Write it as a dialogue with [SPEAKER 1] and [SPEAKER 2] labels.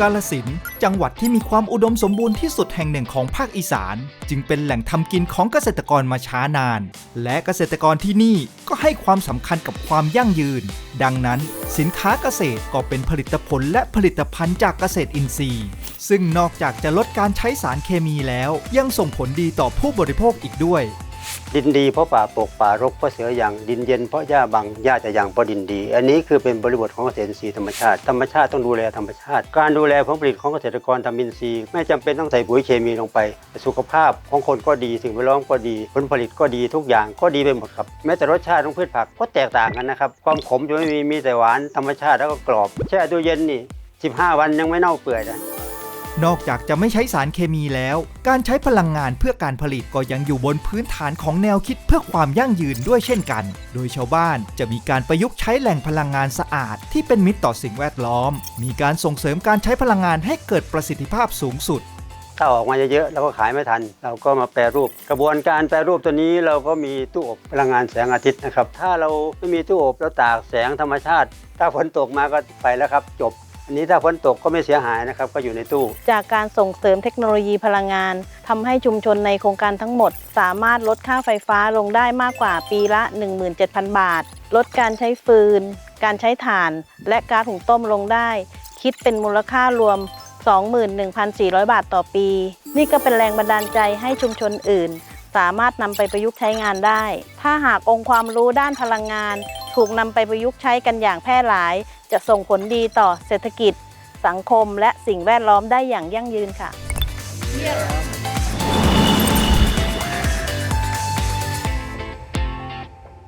[SPEAKER 1] กาลสินธุ์จังหวัดที่มีความอุดมสมบูรณ์ที่สุดแห่งหนึ่งของภาคอีสาน จึงเป็นแหล่งทำกินของเกษตรกรมาช้านาน และเกษตรกรที่นี่ก็ให้ความสำคัญกับความยั่งยืน ดังนั้น สินค้าเกษตรก็เป็นผลิตผลและผลิตภัณฑ์จากเกษตรอินทรีย์ ซึ่งนอกจากจะลดการใช้สารเคมีแล้ว ยังส่งผลดีต่อผู้บริโภคอีกด้วย
[SPEAKER 2] ดินดีเพราะป่าปกป่ารกเพราะเสืออย่างดินเย็นเพราะหญ้าบังหญ้าจะยังเพราะดินดี อันนี้คือเป็นบริบทของเกษตรอินทรีย์ธรรมชาติ ธรรมชาติต้องดูแลธรรมชาติ การดูแลผลผลิตของเกษตรกรทำอินทรีย์ไม่จำเป็นต้องใส่ปุ๋ยเคมีลงไปแต่สุขภาพของคนก็ดีสิ่งแวดล้อมก็ดี ผลผลิตก็ดีทุกอย่างก็ดีไปหมดครับแม้แต่รสชาติของพืชผักก็แตกต่างกันนะครับความขมจะไม่มีมีแต่หวานธรรมชาติแล้วก็กรอบ แช่ตู้เย็นนี่15 วันยังไม่เน่าเปื่อยนะ
[SPEAKER 1] นอกจากจะไม่ใช้สารเคมีแล้ว การใช้พลังงานเพื่อการผลิตก็ยังอยู่บนพื้นฐานของแนวคิดเพื่อความยั่งยืนด้วยเช่นกัน โดยชาวบ้านจะมีการประยุกต์ใช้แหล่งพลังงานสะอาด ที่เป็นมิตรต่อสิ่งแวดล้อม มีการส่งเสริมการใช้พลังงานให้เกิดประสิทธิภาพสูงสุด
[SPEAKER 2] ถ้าออกมาเยอะๆเราก็ขายไม่ทัน เราก็มาแปรรูป กระบวนการแปรรูปตัวนี้เราก็มีตู้อบพลังงานแสงอาทิตย์นะครับ ถ้าเราไม่มีตู้อบเราตากแสงธรรมชาติ ถ้าฝนตกมาก็ไปแล้วครับจบ อันนี้ถ้าฝนตกก็ไม่เสียหายนะครับ ก็อยู่ในตู้
[SPEAKER 3] จากการส่งเสริมเทคโนโลยีพลังงานทำให้ชุมชนในโครงการทั้งหมด สามารถลดค่าไฟฟ้าลงได้มากกว่าปีละ 17,000 บาท ลดการใช้ฟืน การใช้ถ่าน และก๊าซหุงต้มลงได้ คิดเป็นมูลค่ารวม 21,400 บาทต่อปี นี่ก็เป็นแรงบันดาลใจให้ชุมชนอื่น สามารถนำไปประยุกต์ใช้งานได้ ถ้าหากองค์ความรู้ด้านพลังงาน ถูกนำไปประยุกต์ใช้กันอย่างแพร่หลาย จะส่งผลดีต่อเศรษฐกิจ สังคมและสิ่งแวดล้อมได้อย่างยั่งยืนค่ะ